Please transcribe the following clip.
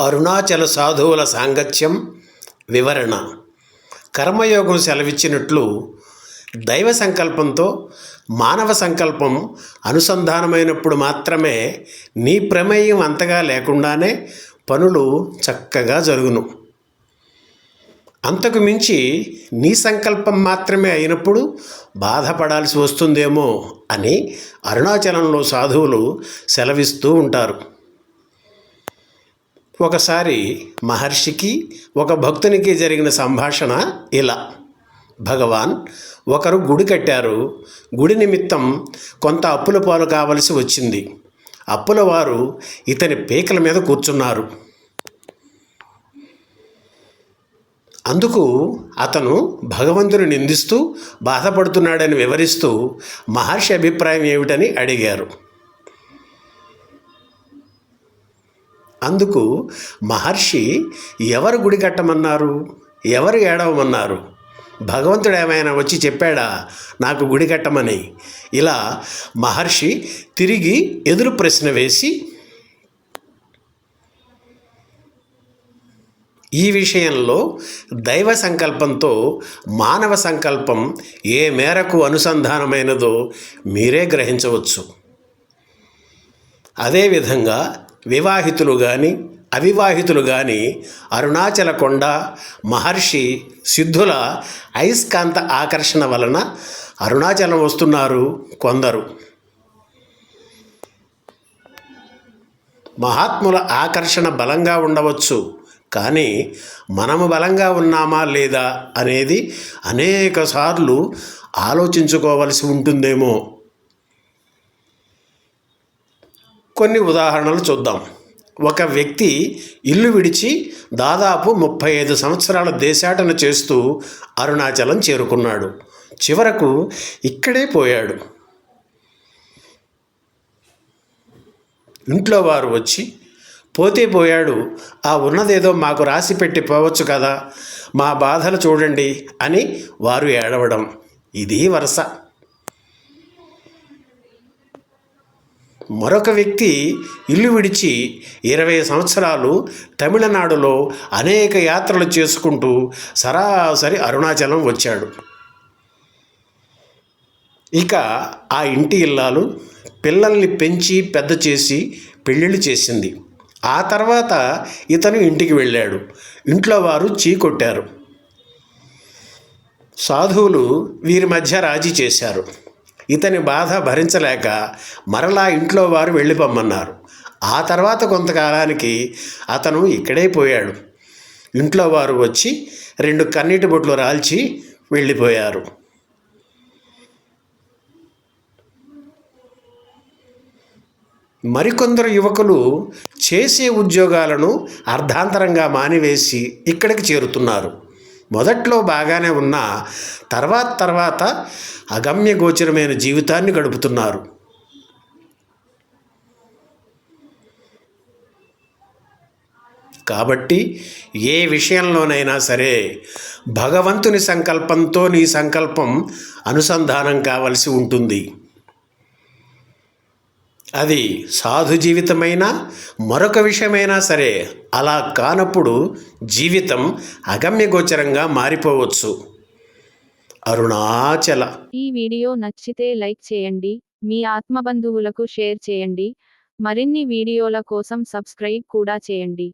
అరుణాచల సాధువుల సాంగత్యం వివరణ. కర్మయోగం సెలవిచ్చినట్లు దైవ సంకల్పంతో మానవ సంకల్పం అనుసంధానమైనప్పుడు మాత్రమే నీ ప్రమేయం అంతగా లేకుండానే పనులు చక్కగా జరుగును. అంతకు మించి నీ సంకల్పం మాత్రమే అయినప్పుడు బాధపడాల్సి వస్తుందేమో అని అరుణాచలంలో సాధువులు సెలవిస్తూ ఉంటారు. ఒకసారి మహర్షికి ఒక భక్తునికి జరిగిన సంభాషణ ఇలా. భగవాన్ ఒకరు గుడి కట్టారు. గుడి నిమిత్తం కొంత అప్పుల పాలు కావలసి వచ్చింది. అప్పుల వారు ఇతని పీకల మీద కూర్చున్నారు. అందుకు అతను భగవంతుని నిందిస్తూ బాధపడుతున్నాడని వివరిస్తూ మహర్షి అభిప్రాయం ఏమిటని అడిగారు. అందుకు మహర్షి ఎవరు గుడి కట్టమన్నారు? ఎవరు ఏడవమన్నారు? భగవంతుడు ఏమైనా వచ్చి చెప్పాడా? నాకు గుడి కట్టమని. ఇలా మహర్షి తిరిగి ఎదురు ప్రశ్న వేసి ఈ విషయంలో దైవ సంకల్పంతో మానవ సంకల్పం ఏ మేరకు అనుసంధానమైనదో మీరే గ్రహించవచ్చు. అదేవిధంగా వివాహితులు కానీ అవివాహితులు కానీ అరుణాచల కొండ మహర్షి సిద్ధుల అయస్కాంత ఆకర్షణ వలన అరుణాచలం వస్తున్నారు కొందరు. మహాత్ముల ఆకర్షణ బలంగా ఉండవచ్చు కానీ మనము బలంగా ఉన్నామా లేదా అనేది అనేకసార్లు ఆలోచించుకోవలసి ఉంటుందేమో. కొన్ని ఉదాహరణలు చూద్దాం. ఒక వ్యక్తి ఇల్లు విడిచి దాదాపు ముప్పై ఐదు సంవత్సరాల దేశాటన చేస్తూ అరుణాచలం చేరుకున్నాడు. చివరకు ఇక్కడే పోయాడు. ఇంట్లో వారు వచ్చి పోతే పోయాడు. ఆ ఉన్నదేదో మాకు రాసి పెట్టి పోవచ్చు కదా. మా బాధలు చూడండి అని వారు ఏడవడం. ఇది వరుస. మరొక వ్యక్తి ఇల్లు విడిచి ఇరవై సంవత్సరాలు తమిళనాడులో అనేక యాత్రలు చేసుకుంటూ సరాసరి అరుణాచలం వచ్చాడు. ఇక ఆ ఇంటి ఇల్లాలు పిల్లల్ని పెంచి పెద్ద చేసి పెళ్ళిళ్ళు చేసింది. ఆ తర్వాత ఇతను ఇంటికి వెళ్ళాడు. ఇంట్లో వారు చీకొట్టారు. సాధువులు వీరి మధ్య రాజీ చేశారు. ఇతని బాధ భరించలేక మరలా ఇంట్లో వారు వెళ్ళిపోమ్మన్నారు. ఆ తర్వాత కొంతకాలానికి అతను ఇక్కడే పోయాడు. ఇంట్లో వారు వచ్చి రెండు కన్నీటి బొట్లు రాల్చి వెళ్ళిపోయారు. మరికొందరు యువకులు చేసే ఉద్యోగాలను అర్ధాంతరంగా మానివేసి ఇక్కడికి చేరుతున్నారు. మొదట్లో బాగానే ఉన్న తర్వాత తర్వాత అగమ్య గోచరమైన జీవితాన్ని గడుపుతున్నారు. కాబట్టి ఏ విషయంలోనైనా సరే భగవంతుని సంకల్పంతో నీ సంకల్పం అనుసంధానం కావలసి ఉంటుంది. అది సాధు జీవితమైనా మరొక విషయమైనా సరే అలా కానప్పుడు జీవితం అగమ్యగోచరంగా మారిపోవచ్చు. అరుణాచల. ఈ వీడియో నచ్చితే లైక్ చేయండి మీ ఆత్మబంధువులకు షేర్ చేయండి మరిన్ని వీడియోల కోసం సబ్స్క్రైబ్ కూడా చేయండి.